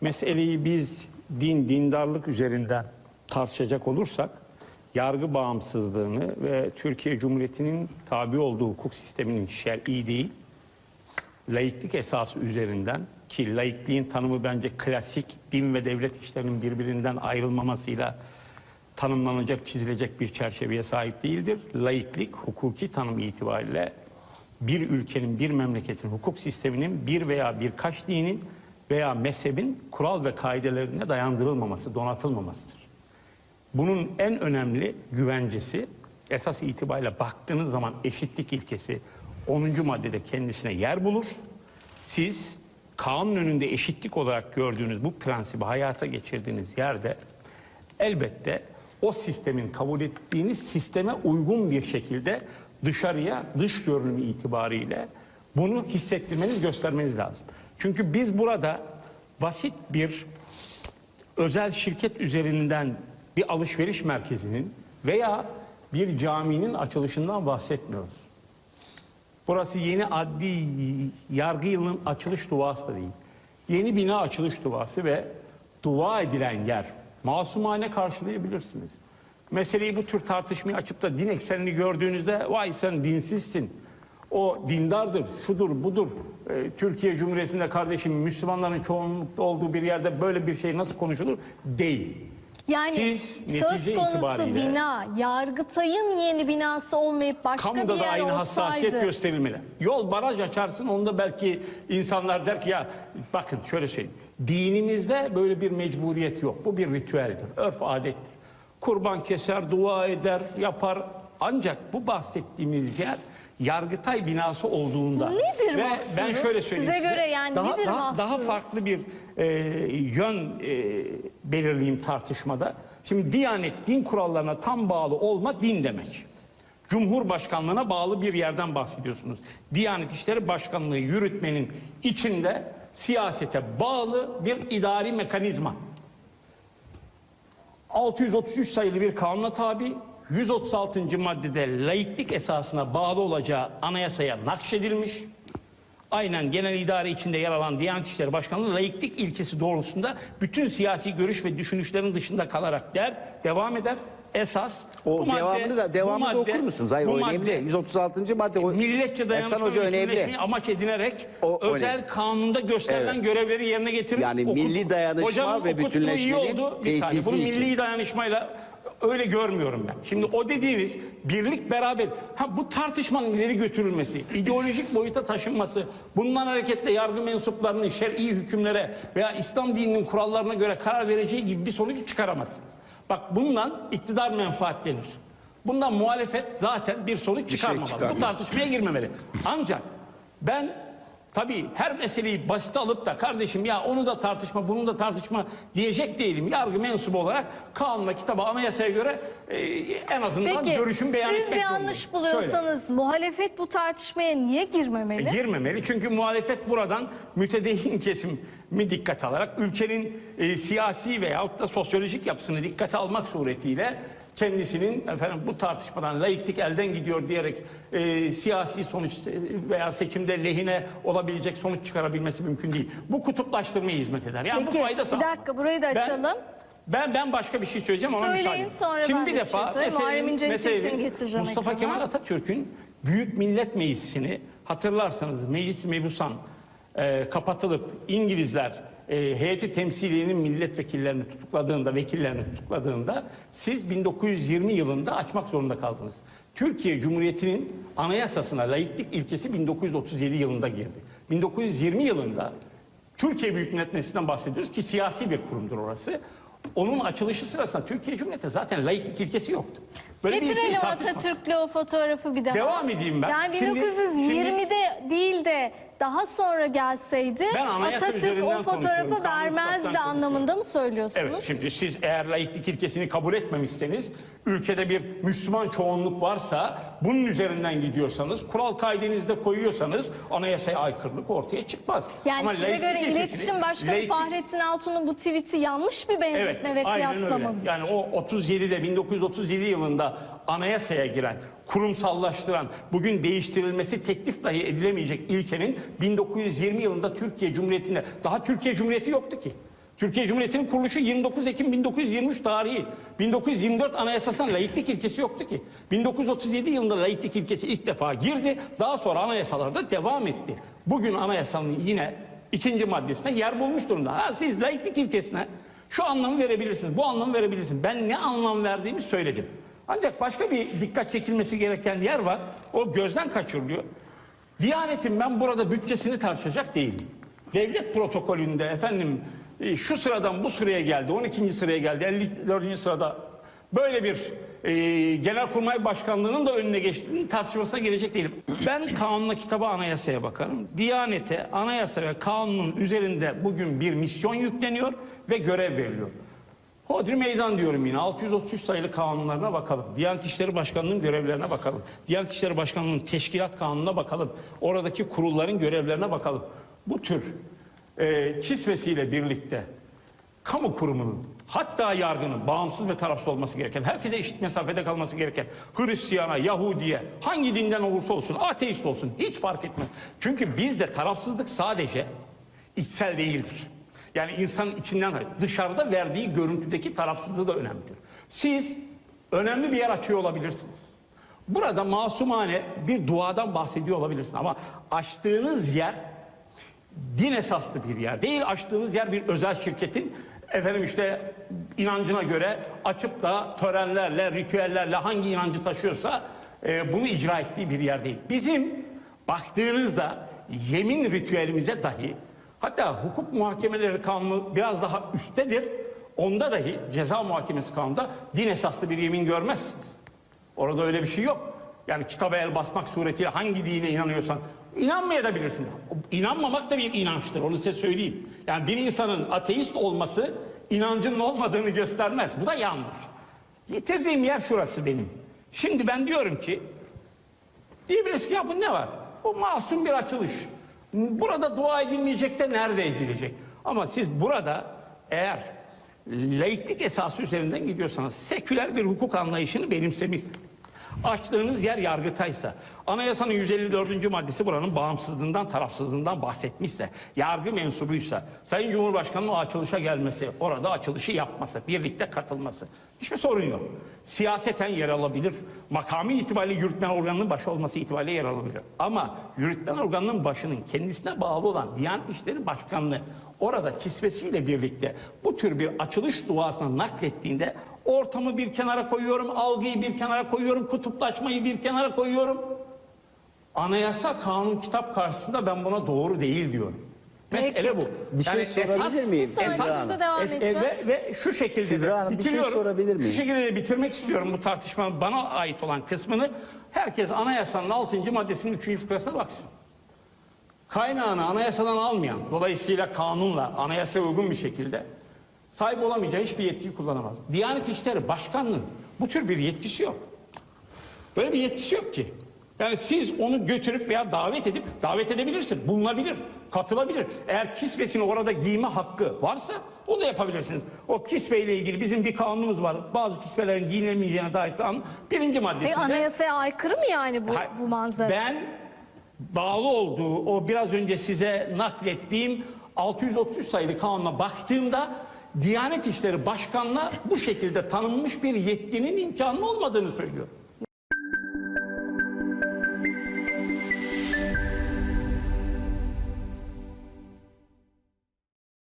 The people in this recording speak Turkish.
meseleyi biz din, dindarlık üzerinden tartışacak olursak yargı bağımsızlığını ve Türkiye Cumhuriyeti'nin tabi olduğu hukuk sisteminin şer'i değil, laiklik esası üzerinden ki laikliğin tanımı bence klasik din ve devlet işlerinin birbirinden ayrılmamasıyla tanımlanacak, çizilecek bir çerçeveye sahip değildir. Laiklik hukuki tanım itibariyle bir ülkenin, bir memleketin hukuk sisteminin bir veya birkaç dinin veya mezhebin kural ve kaidelerine dayandırılmaması, donatılmamasıdır. Bunun en önemli güvencesi esas itibariyle baktığınız zaman eşitlik ilkesi 10. maddede kendisine yer bulur. Siz kanun önünde eşitlik olarak gördüğünüz bu prensibi hayata geçirdiğiniz yerde elbette o sistemin kabul ettiğiniz sisteme uygun bir şekilde dışarıya dış görünümü itibariyle bunu hissettirmeniz, göstermeniz lazım. Çünkü biz burada basit bir özel şirket üzerinden bir alışveriş merkezinin veya bir caminin açılışından bahsetmiyoruz. Burası yeni adli yargı yılının açılış duası da değil. Yeni bina açılış duası ve dua edilen yer. Masumane karşılayabilirsiniz. Meseleyi bu tür tartışmayı açıp da din eksenini gördüğünüzde vay sen dinsizsin. O dindardır, şudur, budur. Ee, Türkiye Cumhuriyeti'nde kardeşim Müslümanların çoğunlukta olduğu bir yerde böyle bir şey nasıl konuşulur? Değil. Yani Siz söz konusu bina, Yargıtay'ın yeni binası olmayıp başka Kamuda bir da yer aynı hassasiyet olsaydı. gösterilmeli. Yol baraj açarsın onda belki insanlar der ki ya bakın şöyle söyleyeyim. Dinimizde böyle bir mecburiyet yok. Bu bir ritüeldir, örf adettir. Kurban keser, dua eder, yapar. Ancak bu bahsettiğimiz yer Yargıtay binası olduğunda Nedir ve mahsuru? ben şöyle söyleyeyim Size göre yani daha, nedir daha, mahsuru? daha farklı bir e, yön e, belirleyeyim tartışmada. Şimdi Diyanet din kurallarına tam bağlı olma din demek. Cumhurbaşkanlığına bağlı bir yerden bahsediyorsunuz. Diyanet İşleri Başkanlığı yürütmenin içinde siyasete bağlı bir idari mekanizma. 633 sayılı bir kanuna tabi, 136. maddede laiklik esasına bağlı olacağı anayasaya nakşedilmiş. Aynen genel idare içinde yer alan Diyanet İşleri Başkanlığı laiklik ilkesi doğrultusunda bütün siyasi görüş ve düşünüşlerin dışında kalarak der, devam eder. Esas O bu madde- devamını da bu devamını da madde- okur musunuz? Hayır bu o madde- önemli. 136. madde. O, Milletçe dayanışma Hoca önemli. bütünleşmeyi amaç edinerek O özel önemli. kanunda gösterilen Evet. görevleri yerine getirir. Yani milli dayanışma Hocamın ve okuttuğu iyi bütünleşmenin oldu. Bir saniye. Bunu tesisi için. milli dayanışmayla öyle görmüyorum ben. Şimdi o dediğiniz birlik beraber ha bu tartışmanın ileri götürülmesi, ideolojik boyuta taşınması, bundan hareketle yargı mensuplarının şer'i hükümlere veya İslam dininin kurallarına göre karar vereceği gibi bir sonuç çıkaramazsınız. Bak bundan iktidar menfaatlenir. Bundan muhalefet zaten bir sonuç şey çıkarmamalı. bu çıkarmaz. tartışmaya girmemeli. Ancak ben tabii her meseleyi basite alıp da kardeşim ya onu da tartışma bunu da tartışma diyecek değilim. Yargı mensubu olarak kanuna, kitaba, anayasaya göre e, en azından Peki görüşüm beyan siz etmek yanlış zorundayım. Şöyle. buluyorsanız muhalefet bu tartışmaya niye girmemeli? girmemeli. Çünkü muhalefet buradan mütedeyyin kesimi dikkate alarak ülkenin e, siyasi veyahut da sosyolojik yapısını dikkate almak suretiyle kendisinin efendim bu tartışmadan laiklik elden gidiyor diyerek e, siyasi sonuç veya seçimde lehine olabilecek sonuç çıkarabilmesi mümkün değil. Bu kutuplaştırmaya hizmet eder. Yani Peki, bu fayda bir sağlamaz. dakika, burayı da Ben- açalım. Ben ben başka bir şey söyleyeceğim ama Söyleyin, müsaade. sonra Şimdi ben bir bir defa şey meselenin- meselenin Mustafa ekrana. Kemal Atatürk'ün Büyük Millet Meclisi'ni hatırlarsanız Meclis-i Mebusan e, kapatılıp İngilizler e, heyeti temsiliyenin milletvekillerini tutukladığında, vekillerini tutukladığında siz 1920 yılında açmak zorunda kaldınız. Türkiye Cumhuriyeti'nin anayasasına laiklik ilkesi 1937 yılında girdi. 1920 yılında Türkiye Büyük Millet Meclisi'nden bahsediyoruz ki siyasi bir kurumdur orası. Onun açılışı sırasında Türkiye Cumhuriyeti zaten laiklik ilkesi yoktu. Böyle Getirelim Atatürk'le o fotoğrafı bir daha. Devam edeyim ben. Yani Şimdi- 1920'de değil de daha sonra gelseydi Atatürk o fotoğrafı vermezdi anlamında mı söylüyorsunuz? Evet şimdi siz eğer laiklik ilkesini kabul etmemişseniz ülkede bir Müslüman çoğunluk varsa bunun üzerinden gidiyorsanız kural kaidenizde koyuyorsanız anayasaya aykırılık ortaya çıkmaz. Yani Ama size göre ilkesini- iletişim başkanı laiklik- Fahrettin Altun'un bu tweet'i yanlış bir benzetme ve aynen öyle. kıyaslama mı? Yani o 37'de 1937 yılında anayasaya giren, kurumsallaştıran, bugün değiştirilmesi teklif dahi edilemeyecek ilkenin 1920 yılında Türkiye Cumhuriyeti'nde daha Türkiye Cumhuriyeti yoktu ki. Türkiye Cumhuriyeti'nin kuruluşu 29 Ekim 1923 tarihi. 1924 anayasasında laiklik ilkesi yoktu ki. 1937 yılında laiklik ilkesi ilk defa girdi. Daha sonra anayasalarda devam etti. Bugün anayasanın yine ikinci maddesine yer bulmuş durumda. Ha, siz laiklik ilkesine şu anlamı verebilirsiniz, bu anlamı verebilirsiniz. Ben ne anlam verdiğimi söyledim. Ancak başka bir dikkat çekilmesi gereken yer var. O gözden kaçırılıyor. Diyanetin ben burada bütçesini tartışacak değilim. Devlet protokolünde efendim e, şu sıradan bu sıraya geldi, 12. sıraya geldi, 54. sırada böyle bir e, Genelkurmay Başkanlığı'nın da önüne geçtiğini tartışmasına gelecek değilim. Ben kanunla kitaba anayasaya bakarım. Diyanete anayasa ve kanunun üzerinde bugün bir misyon yükleniyor ve görev veriliyor. Hodri meydan diyorum yine. 633 sayılı kanunlarına bakalım. Diyanet İşleri Başkanlığı'nın görevlerine bakalım. Diyanet İşleri Başkanlığı'nın teşkilat kanununa bakalım. Oradaki kurulların görevlerine bakalım. Bu tür e, kisvesiyle birlikte kamu kurumunun hatta yargının bağımsız ve tarafsız olması gereken, herkese eşit mesafede kalması gereken Hristiyana, Yahudiye, hangi dinden olursa olsun, ateist olsun hiç fark etmez. Çünkü bizde tarafsızlık sadece içsel değildir. Yani insanın içinden dışarıda verdiği görüntüdeki tarafsızlığı da önemlidir. Siz önemli bir yer açıyor olabilirsiniz. Burada masumane bir duadan bahsediyor olabilirsiniz ama açtığınız yer din esaslı bir yer değil. Açtığınız yer bir özel şirketin efendim işte inancına göre açıp da törenlerle, ritüellerle hangi inancı taşıyorsa e, bunu icra ettiği bir yer değil. Bizim baktığınızda yemin ritüelimize dahi hatta hukuk muhakemeleri kanunu biraz daha üsttedir. Onda dahi ceza muhakemesi kanununda din esaslı bir yemin görmezsiniz. Orada öyle bir şey yok. Yani kitaba el basmak suretiyle hangi dine inanıyorsan inanmayabilirsin. İnanmamak da bir inançtır. Onu size söyleyeyim. Yani bir insanın ateist olması inancının olmadığını göstermez. Bu da yanlış. Getirdiğim yer şurası benim. Şimdi ben diyorum ki diyebiliriz ki ya bu ne var? Bu masum bir açılış. Burada dua edilmeyecek de nerede edilecek? Ama siz burada eğer laiklik esası üzerinden gidiyorsanız seküler bir hukuk anlayışını benimsemiş. Açtığınız yer yargıtaysa, anayasanın 154. maddesi buranın bağımsızlığından, tarafsızlığından bahsetmişse, yargı mensubuysa, Sayın Cumhurbaşkanı'nın açılışa gelmesi, orada açılışı yapması, birlikte katılması, hiçbir sorun yok. Siyaseten yer alabilir, makami itibariyle yürütme organının başı olması itibariyle yer alabilir. Ama yürütme organının başının kendisine bağlı olan Diyanet İşleri Başkanlığı orada kisvesiyle birlikte bu tür bir açılış duasına naklettiğinde ortamı bir kenara koyuyorum, algıyı bir kenara koyuyorum, kutuplaşmayı bir kenara koyuyorum. Anayasa kanun kitap karşısında ben buna doğru değil diyorum. Mesele Peki. Bir bu. şey sorabilir miyim? Bir sonraki turda devam Es- e, edeceğiz. ve, ve şu şekilde Kübra de Hanım, bir şey bitiriyorum. sorabilir miyim? Şu şekilde de bitirmek istiyorum bu tartışmanın bana ait olan kısmını. Herkes anayasanın 6. maddesinin 3. fıkrasına baksın. Kaynağını anayasadan almayan, dolayısıyla kanunla, anayasaya uygun bir şekilde sahip olamayacağı hiçbir yetkiyi kullanamaz. Diyanet İşleri Başkanlığı'nın bu tür bir yetkisi yok. Böyle bir yetkisi yok ki. Yani siz onu götürüp veya davet edip davet edebilirsin. Bulunabilir, katılabilir. Eğer kisvesini orada giyme hakkı varsa o da yapabilirsiniz. O kisveyle ilgili bizim bir kanunumuz var. Bazı kisvelerin giyilemeyeceğine dair kanun. Birinci maddesinde. Peki anayasaya aykırı mı yani bu, bu manzara? Ben bağlı olduğu o biraz önce size naklettiğim 633 sayılı kanuna baktığımda Diyanet İşleri Başkanı'na bu şekilde tanınmış bir yetkinin imkanı olmadığını söylüyor.